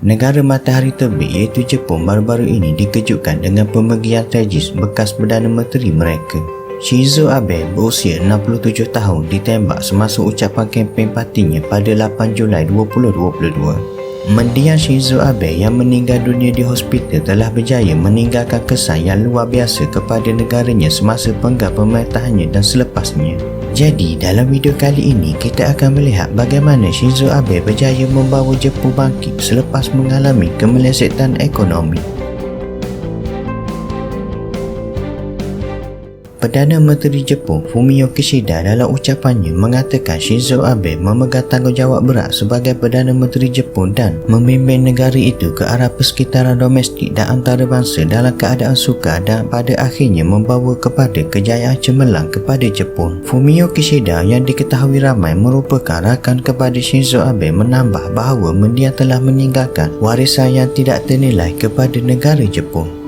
Negara matahari terbit iaitu Jepun baru-baru ini dikejutkan dengan pemergian tragis bekas Perdana Menteri mereka. Shinzo Abe berusia 67 tahun ditembak semasa ucapan kempen partinya pada 8 Julai 2022. Mendiang Shinzo Abe yang meninggal dunia di hospital telah berjaya meninggalkan kesan yang luar biasa kepada negaranya semasa penggal pemerintahannya dan selepasnya. Jadi, dalam video kali ini kita akan melihat bagaimana Shinzo Abe berjaya membawa Jepun bangkit selepas mengalami kemelesetan ekonomi. Perdana Menteri Jepun Fumio Kishida dalam ucapannya mengatakan Shinzo Abe memegang tanggungjawab berat sebagai Perdana Menteri Jepun dan memimpin negara itu ke arah persekitaran domestik dan antarabangsa dalam keadaan sukar dan pada akhirnya membawa kepada kejayaan cemerlang kepada Jepun. Fumio Kishida yang diketahui ramai merupakan rakan kepada Shinzo Abe menambah bahawa mendiang telah meninggalkan warisan yang tidak ternilai kepada negara Jepun.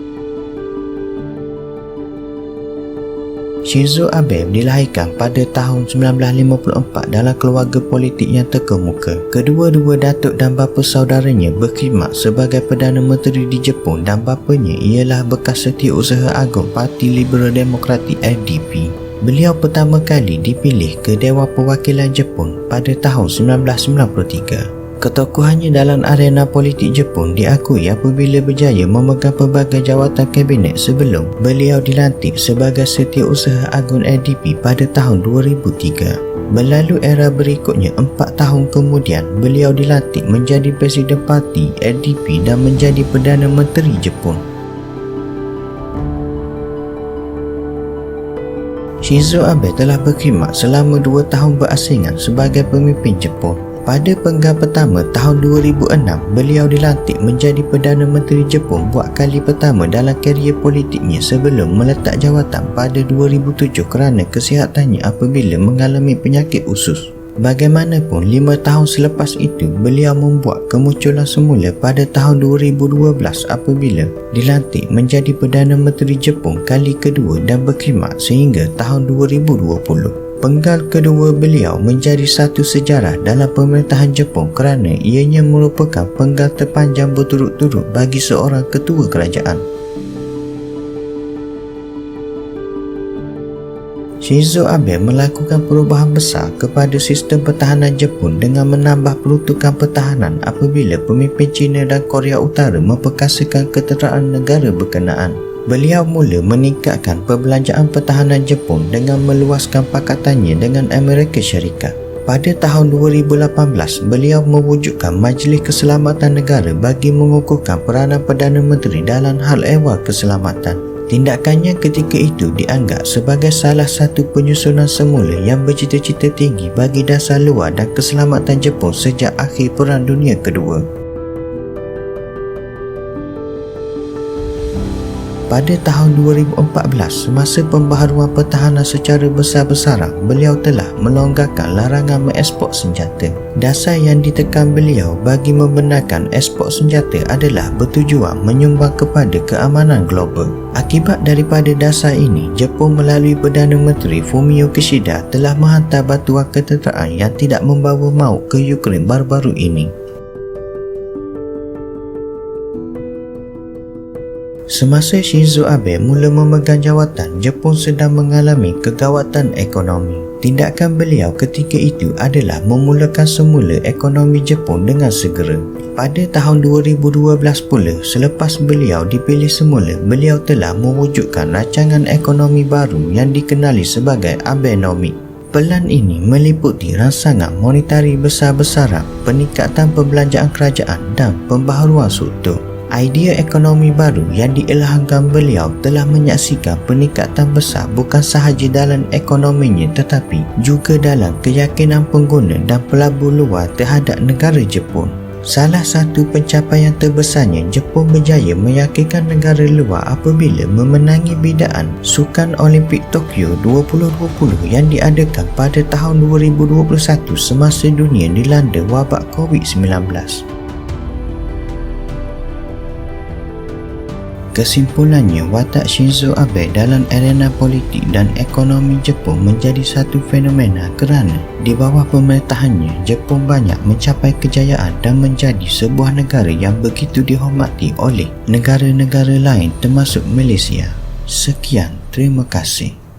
Shinzo Abe dilahirkan pada tahun 1954 dalam keluarga politik yang terkemuka. Kedua-dua datuk dan bapa saudaranya berkhidmat sebagai Perdana Menteri di Jepun dan bapanya ialah bekas setiausaha agung Parti Liberal Demokratik FDP. Beliau pertama kali dipilih ke Dewan Perwakilan Jepun pada tahun 1993. Ketokohannya dalam arena politik Jepun diakui apabila berjaya memegang pelbagai jawatan kabinet sebelum beliau dilantik sebagai setiausaha agung ADP pada tahun 2003. Melalui era berikutnya, empat tahun kemudian, beliau dilantik menjadi Presiden Parti ADP dan menjadi Perdana Menteri Jepun. Shinzo Abe telah berkhidmat selama dua tahun berasingan sebagai pemimpin Jepun. Pada penggal pertama tahun 2006, beliau dilantik menjadi Perdana Menteri Jepun buat kali pertama dalam karier politiknya sebelum meletak jawatan pada 2007 kerana kesihatannya apabila mengalami penyakit usus. Bagaimanapun, lima tahun selepas itu, beliau membuat kemunculan semula pada tahun 2012 apabila dilantik menjadi Perdana Menteri Jepun kali kedua dan berkhidmat sehingga tahun 2020. Penggal kedua beliau menjadi satu sejarah dalam pemerintahan Jepun kerana ianya merupakan penggal terpanjang berturut-turut bagi seorang ketua kerajaan. Shinzo Abe melakukan perubahan besar kepada sistem pertahanan Jepun dengan menambah peruntukan pertahanan apabila pemimpin China dan Korea Utara memperkasakan keteraan negara berkenaan. Beliau mula meningkatkan perbelanjaan pertahanan Jepun dengan meluaskan pakatannya dengan Amerika Syarikat. Pada tahun 2018, beliau mewujudkan Majlis Keselamatan Negara bagi mengukuhkan peranan Perdana Menteri dalam hal ehwal keselamatan. Tindakannya ketika itu dianggap sebagai salah satu penyusunan semula yang bercita-cita tinggi bagi dasar luar dan keselamatan Jepun sejak akhir Perang Dunia Kedua. Pada tahun 2014 semasa pembaharuan pertahanan secara besar-besaran beliau telah melonggarkan larangan mengekspor senjata. Dasar yang ditekan beliau bagi membenarkan ekspor senjata adalah bertujuan menyumbang kepada keamanan global. Akibat daripada dasar ini Jepun melalui Perdana Menteri Fumio Kishida telah menghantar batuan ketenteraan yang tidak membawa maut ke Ukraine baru-baru ini Semasa Shinzo Abe mula memegang jawatan, Jepun sedang mengalami kegawatan ekonomi. Tindakan beliau ketika itu adalah memulakan semula ekonomi Jepun dengan segera. Pada tahun 2012 pula, selepas beliau dipilih semula, beliau telah mewujudkan rancangan ekonomi baru yang dikenali sebagai Abenomics. Pelan ini meliputi rangsangan monetari besar-besaran, peningkatan perbelanjaan kerajaan dan pembaharuan struktur idea ekonomi baru yang diilhamkan beliau telah menyaksikan peningkatan besar bukan sahaja dalam ekonominya tetapi juga dalam keyakinan pengguna dan pelabur luar terhadap negara Jepun. Salah satu pencapaian terbesarnya, Jepun berjaya meyakinkan negara luar apabila memenangi bidaan Sukan Olimpik Tokyo 2020 yang diadakan pada tahun 2021 semasa dunia dilanda wabak COVID-19. Kesimpulannya, watak Shinzo Abe dalam arena politik dan ekonomi Jepun menjadi satu fenomena kerana di bawah pemerintahannya, Jepun banyak mencapai kejayaan dan menjadi sebuah negara yang begitu dihormati oleh negara-negara lain termasuk Malaysia. Sekian, terima kasih.